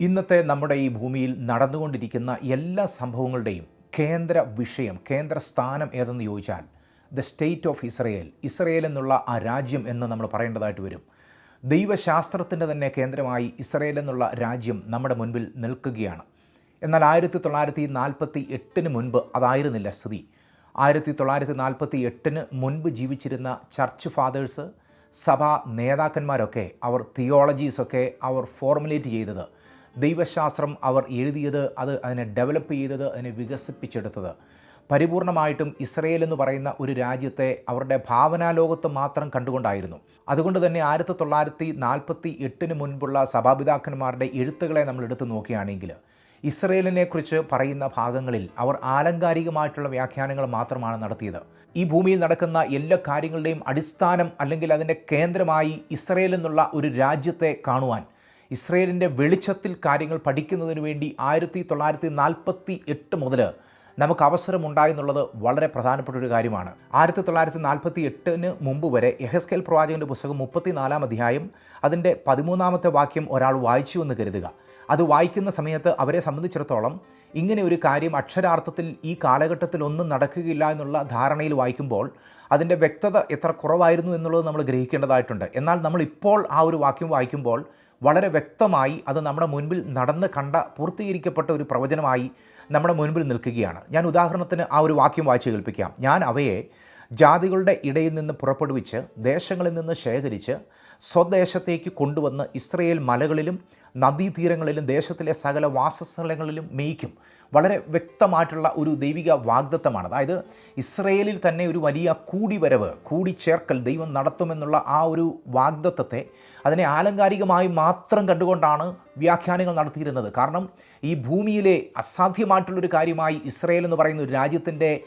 ഇന്നത്തെ നമ്മുടെ ഈ ഭൂമിയിൽ നടന്നുകൊണ്ടിരിക്കുന്ന എല്ലാ സംഭവങ്ങളുടെയും കേന്ദ്ര വിഷയം കേന്ദ്ര സ്ഥാനം ഏതെന്ന് ചോദിച്ചാൽ the state of Israel Israel എന്നുള്ള ആ രാജ്യം എന്ന് നമ്മൾ പറയേണ്ടതായിട്ട് വരും. ദൈവശാസ്ത്രത്തിന്റെ തന്നെ കേന്ദ്രമായി ഇസ്രയേൽ എന്നുള്ള രാജ്യം നമ്മുടെ മുൻപിൽ നിൽക്കുകയാണ്. എന്നാൽ ആയിരത്തി തൊള്ളായിരത്തി നാൽപ്പത്തി എട്ടിന് മുൻപ് അതായിരുന്നില്ല സ്ഥിതി. ആയിരത്തി തൊള്ളായിരത്തി നാൽപ്പത്തി എട്ടിന് മുൻപ് ജീവിച്ചിരുന്ന ചർച്ച് ഫാദേഴ്സ് സഭാ നേതാക്കന്മാരൊക്കെ അവർ തിയോളജീസൊക്കെ അവർ ഫോർമുലേറ്റ് ചെയ്തത് ദൈവശാസ്ത്രം അവർ എഴുതിയത് അത് അതിനെ ഡെവലപ്പ് ചെയ്തത് അതിനെ വികസിപ്പിച്ചെടുത്തത്. പരിപൂർണമായിട്ടും ഇസ്രയേൽ എന്ന് പറയുന്ന ഒരു രാജ്യത്തെ അവരുടെ ഭാവനാലോകത്ത് മാത്രം കണ്ടുകൊണ്ടായിരുന്നു. അതുകൊണ്ട് തന്നെ ആയിരത്തി തൊള്ളായിരത്തി നാൽപ്പത്തി എട്ടിന് മുൻപുള്ള സഭാപിതാക്കന്മാരുടെ എഴുത്തുകളെ നമ്മൾ എടുത്തു നോക്കുകയാണെങ്കിൽ ഇസ്രയേലിനെക്കുറിച്ച് പറയുന്ന ഭാഗങ്ങളിൽ അവർ ആലങ്കാരികമായിട്ടുള്ള വ്യാഖ്യാനങ്ങൾ മാത്രമാണ് നടത്തിയത്. ഈ ഭൂമിയിൽ നടക്കുന്ന എല്ലാ കാര്യങ്ങളുടെയും അടിസ്ഥാനം അല്ലെങ്കിൽ അതിന്റെ കേന്ദ്രമായി ഇസ്രയേൽ എന്നുള്ള ഒരു രാജ്യത്തെ കാണുവാൻ ഇസ്രയേലിന്റെ വെളിച്ചത്തിൽ കാര്യങ്ങൾ പഠിക്കുന്നതിന് വേണ്ടി ആയിരത്തി തൊള്ളായിരത്തി നാൽപ്പത്തി എട്ട് മുതൽ നമുക്ക് അവസരമുണ്ടായി എന്നുള്ളത് വളരെ പ്രധാനപ്പെട്ട ഒരു കാര്യമാണ്. ആയിരത്തി തൊള്ളായിരത്തി നാൽപ്പത്തി എട്ടിന് മുമ്പ് വരെ എഹസ്കേൽ പ്രവാചകന്റെ പുസ്തകം മുപ്പത്തിനാലാം അധ്യായം അതിന്റെ പതിമൂന്നാമത്തെ വാക്യം ഒരാൾ വായിച്ചു എന്ന് കരുതുക. അത് വായിക്കുന്ന സമയത്ത് അവരെ സംബന്ധിച്ചിടത്തോളം ഇങ്ങനെ ഒരു കാര്യം അക്ഷരാർത്ഥത്തിൽ ഈ കാലഘട്ടത്തിൽ ഒന്നും നടക്കുകയില്ല എന്നുള്ള ധാരണയിൽ വായിക്കുമ്പോൾ അതിന്റെ വ്യക്തത എത്ര കുറവായിരുന്നു എന്നുള്ളത് നമ്മൾ ഗ്രഹിക്കേണ്ടതായിട്ടുണ്ട്. എന്നാൽ നമ്മൾ ഇപ്പോൾ ആ ഒരു വാക്യം വായിക്കുമ്പോൾ വളരെ വ്യക്തമായി അത് നമ്മുടെ മുൻപിൽ നടന്ന് കണ്ട പൂർത്തീകരിക്കപ്പെട്ട ഒരു പ്രവചനമായി നമ്മുടെ മുൻപിൽ നിൽക്കുകയാണ്. ഞാൻ ഉദാഹരണത്തിന് ആ ഒരു വാക്യം വായിച്ച് കേൾപ്പിക്കാം. ഞാൻ അവയെ ജാതികളുടെ ഇടയിൽ നിന്ന് പുറപ്പെടുവിച്ച് ദേശങ്ങളിൽ നിന്ന് ശേഖരിച്ച് സ്വദേശത്തേക്ക് കൊണ്ടുവന്ന് ഇസ്രയേൽ മലകളിലും നദീതീരങ്ങളിലും ദേശത്തിലെ സകല വാസസ്ഥലങ്ങളിലും മേയ്ക്കും. വളരെ വ്യക്തമായിട്ടുള്ള ഒരു ദൈവിക വാഗ്ദത്തമാണ്. അതായത് ഇസ്രയേലിൽ തന്നെ ഒരു വലിയ കൂടിവരവ് കൂടിച്ചേർക്കൽ ദൈവം നടത്തുമെന്നുള്ള ആ ഒരു വാഗ്ദത്തത്തെ അതിനെ ആലങ്കാരികമായി മാത്രം കണ്ടുകൊണ്ടാണ് വ്യാഖ്യാനങ്ങൾ നടത്തിയിരുന്നത്. കാരണം ഈ ഭൂമിയിലെ അസാധ്യമായിട്ടുള്ളൊരു കാര്യമായി ഇസ്രയേൽ എന്ന് പറയുന്ന ഒരു രാജ്യത്തിന്റെ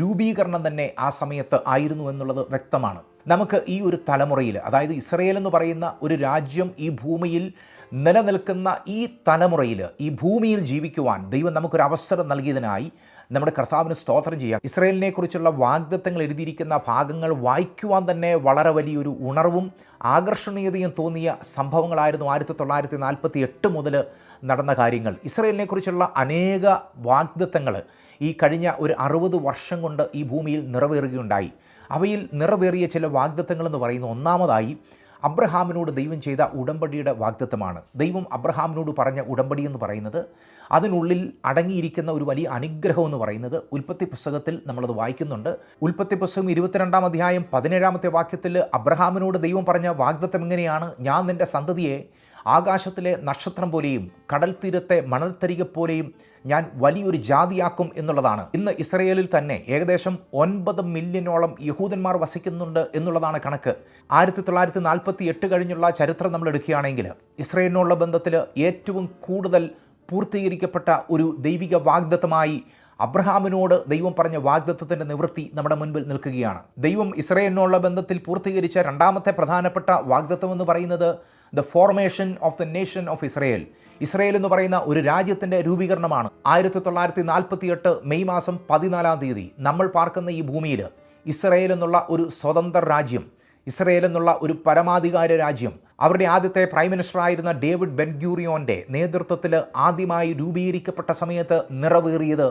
രൂപീകരണം തന്നെ ആ സമയത്ത് ആയിരുന്നു എന്നുള്ളത് വ്യക്തമാണ്. നമുക്ക് ഈ ഒരു തലമുറയിൽ അതായത് ഇസ്രയേൽ എന്ന് പറയുന്ന ഒരു രാജ്യം ഈ ഭൂമിയിൽ നിലനിൽക്കുന്ന ഈ തലമുറയിൽ ഈ ഭൂമിയിൽ ജീവിക്കുവാൻ ദൈവം നമുക്കൊരു അവസരം നൽകിയതിനായി നമ്മുടെ കർത്താവിന് സ്തോത്രം ചെയ്യാം. ഇസ്രയേലിനെ കുറിച്ചുള്ള വാഗ്ദത്തങ്ങൾ എഴുതിയിരിക്കുന്ന ഭാഗങ്ങൾ വായിക്കുവാൻ തന്നെ വളരെ വലിയൊരു ഉണർവും ആകർഷണീയതയും തോന്നിയ സംഭവങ്ങളായിരുന്നു ആയിരത്തി തൊള്ളായിരത്തി നാൽപ്പത്തി എട്ട് മുതൽ നടന്ന കാര്യങ്ങൾ. ഇസ്രയേലിനെ കുറിച്ചുള്ള അനേക വാഗ്ദത്തങ്ങൾ ഈ കഴിഞ്ഞ ഒരു അറുപത് വർഷം കൊണ്ട് ഈ ഭൂമിയിൽ നിറവേറുകയുണ്ടായി. അവയിൽ നിറവേറിയ ചില വാഗ്ദത്തങ്ങൾ എന്ന് പറയുന്ന ഒന്നാമതായി അബ്രഹാമിനോട് ദൈവം ചെയ്ത ഉടമ്പടിയുടെ വാഗ്ദത്തമാണ്. ദൈവം അബ്രഹാമിനോട് പറഞ്ഞ ഉടമ്പടി എന്ന് പറയുന്നത് അതിനുള്ളിൽ അടങ്ങിയിരിക്കുന്ന ഒരു വലിയ അനുഗ്രഹം എന്ന് പറയുന്നത് ഉൽപ്പത്തി പുസ്തകത്തിൽ നമ്മളത് വായിക്കുന്നുണ്ട്. ഉൽപ്പത്തി പുസ്തകം ഇരുപത്തിരണ്ടാം അധ്യായം പതിനേഴാമത്തെ വാക്യത്തിൽ അബ്രഹാമിനോട് ദൈവം പറഞ്ഞ വാഗ്ദത്തം എങ്ങനെയാണ്? ഞാൻ നിന്റെ സന്തതിയെ ആകാശത്തിലെ നക്ഷത്രം പോലെയും കടൽ തീരത്തെ മണൽത്തരിക പോലെയും ഞാൻ വലിയൊരു ജാതിയാക്കും എന്നുള്ളതാണ്. ഇന്ന് ഇസ്രയേലിൽ തന്നെ ഏകദേശം ഒൻപത് മില്യനോളം യഹൂദന്മാർ വസിക്കുന്നുണ്ട് എന്നുള്ളതാണ് കണക്ക്. ആയിരത്തി തൊള്ളായിരത്തി നാൽപ്പത്തി എട്ട് കഴിഞ്ഞുള്ള ചരിത്രം നമ്മൾ എടുക്കുകയാണെങ്കിൽ ഇസ്രയേലിനുള്ള ബന്ധത്തിൽ ഏറ്റവും കൂടുതൽ പൂർത്തീകരിക്കപ്പെട്ട ഒരു ദൈവിക വാഗ്ദത്തമായി അബ്രഹാമിനോട് ദൈവം പറഞ്ഞ വാഗ്ദത്വത്തിന്റെ നിവൃത്തി നമ്മുടെ മുൻപിൽ നിൽക്കുകയാണ്. ദൈവം ഇസ്രയേലിനുള്ള ബന്ധത്തിൽ പൂർത്തീകരിച്ച രണ്ടാമത്തെ പ്രധാനപ്പെട്ട വാഗ്ദത്വം എന്ന് പറയുന്നത് the formation of the nation of Israel Israel എന്ന് പറയുന്ന ഒരു രാജ്യത്തിന്റെ രൂപീകരണമാണ്. ആയിരത്തി തൊള്ളായിരത്തി നാൽപ്പത്തി എട്ട് മെയ് മാസം പതിനാലാം തീയതി നമ്മൾ പാർക്കുന്ന ഈ ഭൂമിയിൽ ഇസ്രയേൽ എന്നുള്ള ഒരു സ്വതന്ത്ര രാജ്യം ഇസ്രയേൽ എന്നുള്ള ഒരു പരമാധികാര രാജ്യം അവരുടെ ആദ്യത്തെ പ്രൈം മിനിസ്റ്റർ ആയിരുന്ന ഡേവിഡ് ബെൻഗ്യൂറിയോന്റെ നേതൃത്വത്തിൽ ആദ്യമായി രൂപീകരിക്കപ്പെട്ട സമയത്ത് നിറവേറിയത്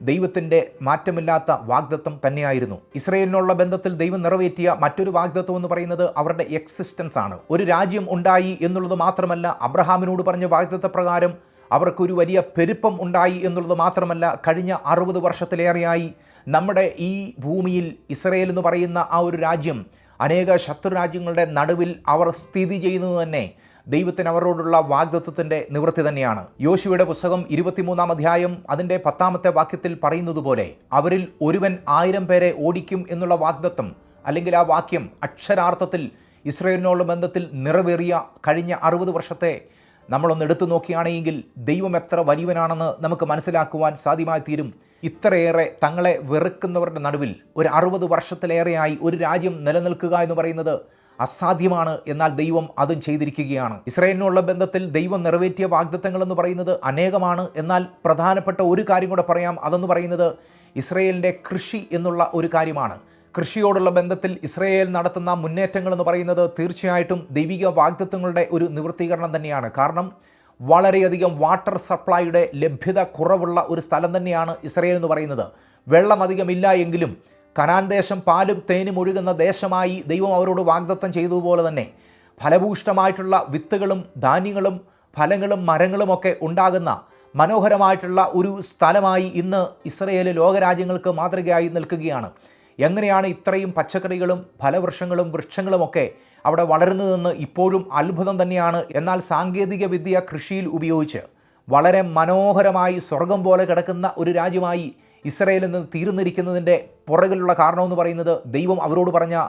ദൈവത്തിന്റെ മാറ്റമില്ലാത്ത വാഗ്ദത്വം തന്നെയായിരുന്നു. ഇസ്രയേലിനുള്ള ബന്ധത്തിൽ ദൈവം നിറവേറ്റിയ മറ്റൊരു വാഗ്ദത്വം എന്ന് പറയുന്നത് അവരുടെ എക്സിസ്റ്റൻസ് ആണ് ഒരു രാജ്യം ഉണ്ടായി എന്നുള്ളത് മാത്രമല്ല അബ്രഹാമിനോട് പറഞ്ഞ വാഗ്ദത്ത പ്രകാരം അവർക്കൊരു വലിയ പെരുപ്പം ഉണ്ടായി എന്നുള്ളത് മാത്രമല്ല കഴിഞ്ഞ അറുപത് വർഷത്തിലേറെയായി നമ്മുടെ ഈ ഭൂമിയിൽ ഇസ്രയേൽ എന്ന് പറയുന്ന ആ ഒരു രാജ്യം അനേക ശത്രു രാജ്യങ്ങളുടെ നടുവിൽ അവർ സ്ഥിതി ചെയ്യുന്നത് തന്നെ ദൈവത്തിന് അവരോടുള്ള വാഗ്ദത്വത്തിന്റെ നിവൃത്തി തന്നെയാണ്. യോശുവയുടെ പുസ്തകം ഇരുപത്തിമൂന്നാം അധ്യായം അതിന്റെ പത്താമത്തെ വാക്യത്തിൽ പറയുന്നത് പോലെ അവരിൽ ഒരുവൻ ആയിരം പേരെ ഓടിക്കും എന്നുള്ള വാഗ്ദത്വം അല്ലെങ്കിൽ ആ വാക്യം അക്ഷരാർത്ഥത്തിൽ ഇസ്രയേലിനോട് ബന്ധത്തിൽ നിറവേറിയ കഴിഞ്ഞ അറുപത് വർഷത്തെ നമ്മളൊന്ന് എടുത്തു നോക്കുകയാണെങ്കിൽ ദൈവം എത്ര വലിയവനാണെന്ന് നമുക്ക് മനസ്സിലാക്കുവാൻ സാധ്യമായി തീരും ഇത്രയേറെ തങ്ങളെ വെറുക്കുന്നവരുടെ നടുവിൽ ഒരു അറുപത് വർഷത്തിലേറെയായി ഒരു രാജ്യം നിലനിൽക്കുക എന്ന് പറയുന്നത് അസാധ്യമാണ് എന്നാൽ ദൈവം അതും ചെയ്തിരിക്കുകയാണ്. ഇസ്രയേലിനുള്ള ബന്ധത്തിൽ ദൈവം നിറവേറ്റിയ വാഗ്ദത്തങ്ങൾ എന്ന് പറയുന്നത് അനേകമാണ്. എന്നാൽ പ്രധാനപ്പെട്ട ഒരു കാര്യം കൂടെ പറയാം. അതെന്ന് പറയുന്നത് ഇസ്രയേലിന്റെ കൃഷി എന്നുള്ള ഒരു കാര്യമാണ്. കൃഷിയോടുള്ള ബന്ധത്തിൽ ഇസ്രയേൽ നടത്തുന്ന മുന്നേറ്റങ്ങൾ എന്ന് പറയുന്നത് തീർച്ചയായിട്ടും ദൈവിക വാഗ്ദത്വങ്ങളുടെ ഒരു നിവൃത്തീകരണം തന്നെയാണ്. കാരണം വളരെയധികം വാട്ടർ സപ്ലൈയുടെ ലഭ്യത കുറവുള്ള ഒരു സ്ഥലം തന്നെയാണ് ഇസ്രയേൽ എന്ന് പറയുന്നത്. വെള്ളം അധികമില്ല എങ്കിലും കനാൻ ദേശം പാലും തേനും ഒഴുകുന്ന ദേശമായി ദൈവം അവരോട് വാഗ്ദത്തം ചെയ്തതുപോലെ തന്നെ ഫലഭൂഷ്ടമായിട്ടുള്ള വിത്തുകളും ധാന്യങ്ങളും ഫലങ്ങളും മരങ്ങളുമൊക്കെ ഉണ്ടാകുന്ന മനോഹരമായിട്ടുള്ള ഒരു സ്ഥലമായി ഇന്ന് ഇസ്രയേൽ ലോകരാജ്യങ്ങൾക്ക് മാതൃകയായി നിൽക്കുകയാണ്. എങ്ങനെയാണ് ഇത്രയും പച്ചക്കറികളും ഫലവൃക്ഷങ്ങളും വൃക്ഷങ്ങളുമൊക്കെ അവിടെ വളരുന്നതെന്ന് ഇപ്പോഴും അത്ഭുതം തന്നെയാണ്. എന്നാൽ സാങ്കേതിക വിദ്യ കൃഷിയിൽ ഉപയോഗിച്ച് വളരെ മനോഹരമായി സ്വർഗം പോലെ കിടക്കുന്ന ഒരു രാജ്യമായി ഇസ്രയേലിൽ നിന്ന് തീർന്നിരിക്കുന്നതിന്റെ പുറകിലുള്ള കാരണമെന്ന് പറയുന്നത് ദൈവം അവരോട് പറഞ്ഞ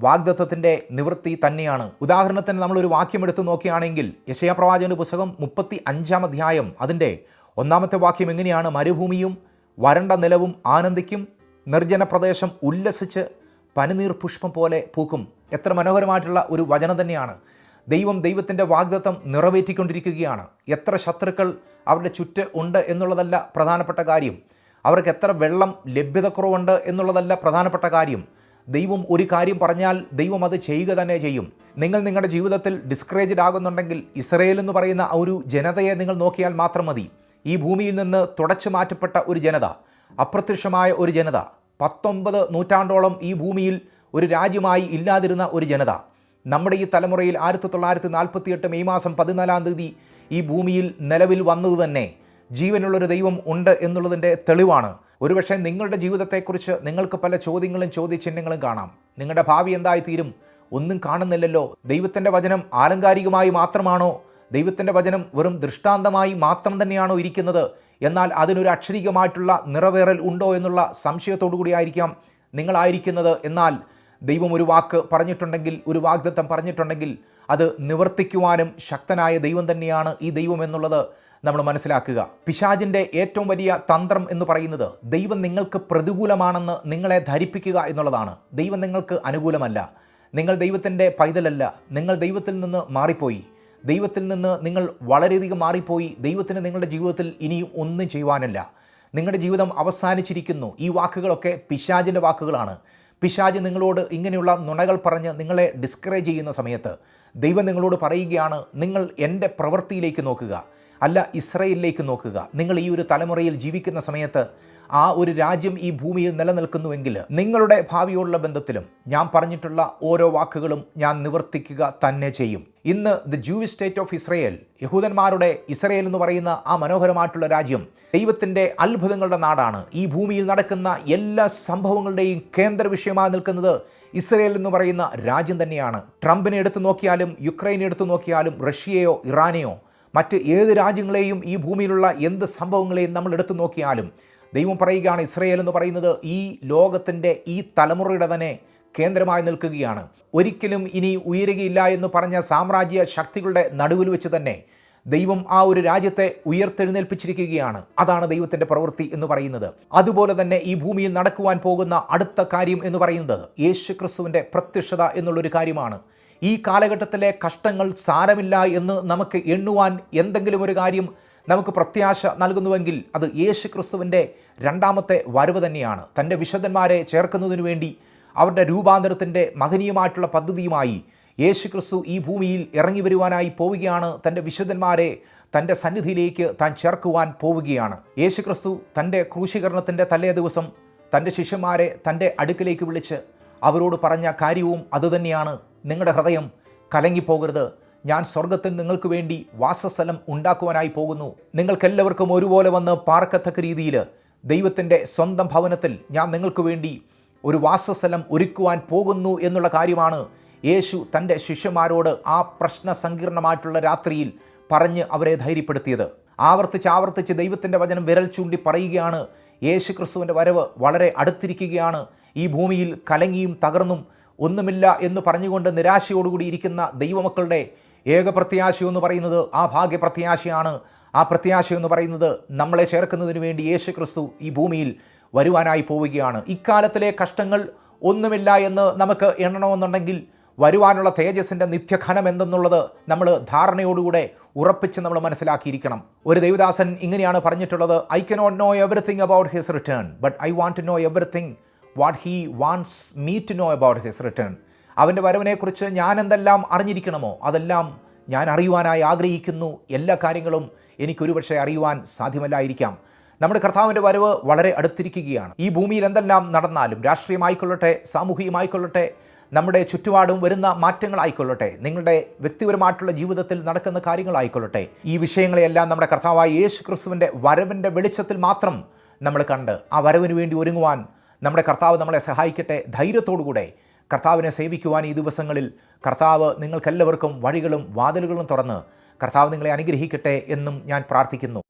വാഗ്ദത്വത്തിന്റെ നിവൃത്തി തന്നെയാണ്. ഉദാഹരണത്തിന് നമ്മളൊരു വാക്യം എടുത്ത് നോക്കുകയാണെങ്കിൽ യശയ പ്രവാചകന്റെ പുസ്തകം മുപ്പത്തി അഞ്ചാം അധ്യായം അതിന്റെ ഒന്നാമത്തെ വാക്യം എങ്ങനെയാണ്? മരുഭൂമിയും വരണ്ട നിലവും ആനന്ദിക്കും നിർജന പ്രദേശം ഉല്ലസിച്ച് പനിനീർ പുഷ്പം പോലെ പൂക്കും. എത്ര മനോഹരമായിട്ടുള്ള ഒരു വചനം തന്നെയാണ്. ദൈവം ദൈവത്തിന്റെ വാഗ്ദത്തം നിറവേറ്റിക്കൊണ്ടിരിക്കുകയാണ്. എത്ര ശത്രുക്കൾ അവരുടെ ചുറ്റ് ഉണ്ട് എന്നുള്ളതല്ല പ്രധാനപ്പെട്ട കാര്യം. അവർക്ക് എത്ര വെള്ളം ലഭ്യതക്കുറവുണ്ട് എന്നുള്ളതല്ല പ്രധാനപ്പെട്ട കാര്യം. ദൈവം ഒരു കാര്യം പറഞ്ഞാൽ ദൈവം അത് ചെയ്യുക തന്നെ ചെയ്യും. നിങ്ങൾ നിങ്ങളുടെ ജീവിതത്തിൽ ഡിസ്കറേജ്ഡ് ആകുന്നുണ്ടെങ്കിൽ ഇസ്രയേൽ എന്ന് പറയുന്ന ആ ഒരു ജനതയെ നിങ്ങൾ നോക്കിയാൽ മാത്രം മതി. ഈ ഭൂമിയിൽ നിന്ന് തുടച്ചു മാറ്റപ്പെട്ട ഒരു ജനത അപ്രത്യക്ഷമായ ഒരു ജനത പത്തൊമ്പത് നൂറ്റാണ്ടോളം ഈ ഭൂമിയിൽ ഒരു രാജ്യമായി ഇല്ലാതിരുന്ന ഒരു ജനത. നമ്മുടെ ഈ തലമുറയിൽ ആയിരത്തി തൊള്ളായിരത്തി നാൽപ്പത്തി എട്ട് മെയ് മാസം പതിനാലാം തീയതി ഈ ഭൂമിയിൽ നിലവിൽ വന്നത് തന്നെ. ജീവനുള്ളൊരു ദൈവം ഉണ്ട് എന്നുള്ളതിന്റെ തെളിവാണ്. ഒരുപക്ഷെ നിങ്ങളുടെ ജീവിതത്തെക്കുറിച്ച് നിങ്ങൾക്ക് പല ചോദ്യങ്ങളും ചോദ്യചിഹ്നങ്ങളും കാണാം. നിങ്ങളുടെ ഭാവി എന്തായി തീരും ഒന്നും കാണുന്നില്ലല്ലോ. ദൈവത്തിന്റെ വചനം ആലങ്കാരികമായി മാത്രമാണോ? ദൈവത്തിന്റെ വചനം വെറും ദൃഷ്ടാന്തമായി മാത്രം തന്നെയാണോ ഇരിക്കുന്നത്? എന്നാൽ അതിനൊരു അക്ഷരികമായിട്ടുള്ള നിറവേറൽ ഉണ്ടോ എന്നുള്ള സംശയത്തോടു കൂടിയായിരിക്കാം നിങ്ങളായിരിക്കുന്നത്. എന്നാൽ ദൈവം ഒരു വാക്ക് പറഞ്ഞിട്ടുണ്ടെങ്കിൽ ഒരു വാഗ്ദത്തം പറഞ്ഞിട്ടുണ്ടെങ്കിൽ അത് നിവർത്തിക്കുവാനും ശക്തനായ ദൈവം തന്നെയാണ് ഈ ദൈവം എന്നുള്ളത്. നമ്മൾ മനസ്സിലാക്കുക. പിശാജിന്റെ ഏറ്റവും വലിയ തന്ത്രം എന്ന് പറയുന്നത് ദൈവം നിങ്ങൾക്ക് പ്രതികൂലമാണെന്ന് നിങ്ങളെ ധരിപ്പിക്കുക എന്നുള്ളതാണ്. ദൈവം നിങ്ങൾക്ക് അനുകൂലമല്ല. നിങ്ങൾ ദൈവത്തിന്റെ പൈതലല്ല. നിങ്ങൾ ദൈവത്തിൽ നിന്ന് മാറിപ്പോയി. ദൈവത്തിൽ നിന്ന് നിങ്ങൾ വളരെയധികം മാറിപ്പോയി. ദൈവത്തിന് നിങ്ങളുടെ ജീവിതത്തിൽ ഇനിയും ഒന്നും ചെയ്യുവാനല്ല. നിങ്ങളുടെ ജീവിതം അവസാനിച്ചിരിക്കുന്നു. ഈ വാക്കുകളൊക്കെ പിശാജിന്റെ വാക്കുകളാണ്. പിശാജ് നിങ്ങളോട് ഇങ്ങനെയുള്ള നുണകൾ പറഞ്ഞ് നിങ്ങളെ ഡിസ്കറേജ് ചെയ്യുന്ന സമയത്ത് ദൈവം നിങ്ങളോട് പറയുകയാണ് നിങ്ങൾ എന്റെ പ്രവൃത്തിയിലേക്ക് നോക്കുക അല്ല ഇസ്രയേലിലേക്ക് നോക്കുക. നിങ്ങൾ ഈ ഒരു തലമുറയിൽ ജീവിക്കുന്ന സമയത്ത് ആ ഒരു രാജ്യം ഈ ഭൂമിയിൽ നിലനിൽക്കുന്നുവെങ്കിൽ നിങ്ങളുടെ ഭാവിയോടുള്ള ബന്ധത്തിലും ഞാൻ പറഞ്ഞിട്ടുള്ള ഓരോ വാക്കുകളും ഞാൻ നിവർത്തിക്കുക തന്നെ ചെയ്യും. ഇന്ന് the Jewish state of Israel യഹൂദന്മാരുടെ ഇസ്രയേൽ എന്ന് പറയുന്ന ആ മനോഹരമായിട്ടുള്ള രാജ്യം ദൈവത്തിന്റെ അത്ഭുതങ്ങളുടെ നാടാണ്. ഈ ഭൂമിയിൽ നടക്കുന്ന എല്ലാ സംഭവങ്ങളുടെയും കേന്ദ്ര വിഷയമായി നിൽക്കുന്നത് ഇസ്രയേൽ എന്ന് പറയുന്ന രാജ്യം തന്നെയാണ്. ട്രംപിനെ എടുത്തു നോക്കിയാലും യുക്രൈനെ എടുത്തു നോക്കിയാലും റഷ്യയോ ഇറാനെയോ മറ്റ് ഏത് രാജ്യങ്ങളെയും ഈ ഭൂമിയിലുള്ള എന്ത് സംഭവങ്ങളെയും നമ്മൾ എടുത്തു നോക്കിയാലും ദൈവം പറയുകയാണ് ഇസ്രയേൽ എന്ന് പറയുന്നത് ഈ ലോകത്തിന്റെ ഈ തലമുറയുടെ തന്നെ കേന്ദ്രമായി നിൽക്കുകയാണ്. ഒരിക്കലും ഇനി ഉയരുകയില്ല എന്ന് പറഞ്ഞ സാമ്രാജ്യ ശക്തികളുടെ നടുവിൽ വെച്ച് തന്നെ ദൈവം ആ ഒരു രാജ്യത്തെ ഉയർത്തെഴുന്നേൽപ്പിച്ചിരിക്കുകയാണ്. അതാണ് ദൈവത്തിന്റെ പ്രവൃത്തി എന്ന് പറയുന്നത്. അതുപോലെ തന്നെ ഈ ഭൂമിയിൽ നടക്കുവാൻ പോകുന്ന അടുത്ത കാര്യം എന്ന് പറയുന്നത് യേശു ക്രിസ്തുവിന്റെ പ്രത്യക്ഷത എന്നുള്ളൊരു കാര്യമാണ്. ഈ കാലഘട്ടത്തിലെ കഷ്ടങ്ങൾ സാരമില്ല എന്ന് നമുക്ക് എണ്ണുവാൻ എന്തെങ്കിലും ഒരു കാര്യം നമുക്ക് പ്രത്യാശ നൽകുന്നുവെങ്കിൽ അത് യേശു ക്രിസ്തുവിന്റെ രണ്ടാമത്തെ വരവ് തന്നെയാണ്. തന്റെ വിശുദ്ധന്മാരെ ചേർക്കുന്നതിനു വേണ്ടി അവരുടെ രൂപാന്തരത്തിന്റെ മഹനീയമായിട്ടുള്ള പദ്ധതിയുമായി യേശു ക്രിസ്തു ഈ ഭൂമിയിൽ ഇറങ്ങി വരുവാനായി പോവുകയാണ്. തന്റെ വിശുദ്ധന്മാരെ തന്റെ സന്നിധിയിലേക്ക് താൻ ചേർക്കുവാൻ പോവുകയാണ്. യേശു ക്രിസ്തു തന്റെ ക്രൂശീകരണത്തിന്റെ തലേ ദിവസം തന്റെ ശിഷ്യന്മാരെ തന്റെ അടുക്കിലേക്ക് വിളിച്ച് അവരോട് പറഞ്ഞ കാര്യവും അതുതന്നെയാണ്. നിങ്ങളുടെ ഹൃദയം കലങ്ങിപ്പോകരുത്. ഞാൻ സ്വർഗത്തിൽ നിങ്ങൾക്ക് വേണ്ടി വാസസ്ഥലം ഉണ്ടാക്കുവാനായി പോകുന്നു. നിങ്ങൾക്കെല്ലാവർക്കും ഒരുപോലെ വന്ന് പാർക്കത്തക്ക രീതിയിൽ ദൈവത്തിന്റെ സ്വന്തം ഭവനത്തിൽ ഞാൻ നിങ്ങൾക്ക് വേണ്ടി ഒരു വാസസ്ഥലം ഒരുക്കുവാൻ പോകുന്നു എന്നുള്ള കാര്യമാണ് യേശു തന്റെ ശിഷ്യന്മാരോട് ആ പ്രശ്ന സങ്കീർണമായിട്ടുള്ള രാത്രിയിൽ പറഞ്ഞ് അവരെ ധൈര്യപ്പെടുത്തിയത്. ആവർത്തിച്ച് ആവർത്തിച്ച് ദൈവത്തിന്റെ വചനം വിരൽ ചൂണ്ടി പറയുകയാണ്. യേശു ക്രിസ്തുവിന്റെ വരവ് വളരെ അടുത്തിരിക്കുകയാണ്. ഈ ഭൂമിയിൽ കലങ്ങിയും തകർന്നും ഒന്നുമില്ല എന്ന് പറഞ്ഞുകൊണ്ട് നിരാശയോടുകൂടി ഇരിക്കുന്ന ദൈവമക്കളുടെ ഏക പ്രത്യാശ എന്ന് പറയുന്നത് ആ ഭാഗ്യ പ്രത്യാശയാണ് ആ പ്രത്യാശ എന്ന് പറയുന്നത് നമ്മളെ ചേർക്കുന്നതിന് വേണ്ടി യേശു ക്രിസ്തു ഈ ഭൂമിയിൽ വരുവാനായി പോവുകയാണ്. ഇക്കാലത്തിലെ കഷ്ടങ്ങൾ ഒന്നുമില്ല എന്ന് നമുക്ക് എണ്ണണമെന്നുണ്ടെങ്കിൽ വരുവാനുള്ള തേജസ്സിന്റെ നിത്യഘനം എന്തെന്നുള്ളത് നമ്മൾ ധാരണയോടുകൂടെ ഉറപ്പിച്ച് നമ്മൾ മനസ്സിലാക്കിയിരിക്കണം. ഒരു ദേവദാസൻ ഇങ്ങനെയാണ് പറഞ്ഞിട്ടുള്ളത് I cannot know everything about his return but I want to know everything what he wants me to know about his return അവന്റെ വരവിനെക്കുറിച്ച് ഞാൻ എന്തെല്ലാം അറിഞ്ഞിരിക്കണമോ അതെല്ലാം ഞാൻ അറിയുവാനായി ആഗ്രഹിക്കുന്നു. എല്ലാ കാര്യങ്ങളും എനിക്കൊരുപക്ഷെ അറിയുവാൻ സാധ്യമല്ലായിരിക്കാം. നമ്മുടെ കർത്താവിന്റെ വരവ് വളരെ അടുത്തിരിക്കുകയാണ്. ഈ ഭൂമിയിൽ എന്തെല്ലാം നടന്നാലും രാഷ്ട്രീയമായിക്കൊള്ളട്ടെ സാമൂഹികമായിക്കൊള്ളട്ടെ നമ്മുടെ ചുറ്റുപാടും വരുന്ന മാറ്റങ്ങളായിക്കൊള്ളട്ടെ നിങ്ങളുടെ വ്യക്തിപരമായിട്ടുള്ള ജീവിതത്തിൽ നടക്കുന്ന കാര്യങ്ങളായിക്കൊള്ളട്ടെ ഈ വിഷയങ്ങളെയെല്ലാം നമ്മുടെ കർത്താവായ യേശു ക്രിസ്തുവിന്റെ വരവിന്റെ വെളിച്ചത്തിൽ മാത്രം നമ്മൾ കണ്ട് ആ വരവിന് വേണ്ടി ഒരുങ്ങുവാൻ നമ്മുടെ കർത്താവ് നമ്മളെ സഹായിക്കട്ടെ. ധൈര്യത്തോടുകൂടെ കർത്താവിനെ സേവിക്കുവാൻ ഈ ദിവസങ്ങളിൽ കർത്താവ് നിങ്ങൾക്കെല്ലാവർക്കും വഴികളും വാതിലുകളും തുറന്ന് കർത്താവ് നിങ്ങളെ അനുഗ്രഹിക്കട്ടെ എന്നും ഞാൻ പ്രാർത്ഥിക്കുന്നു.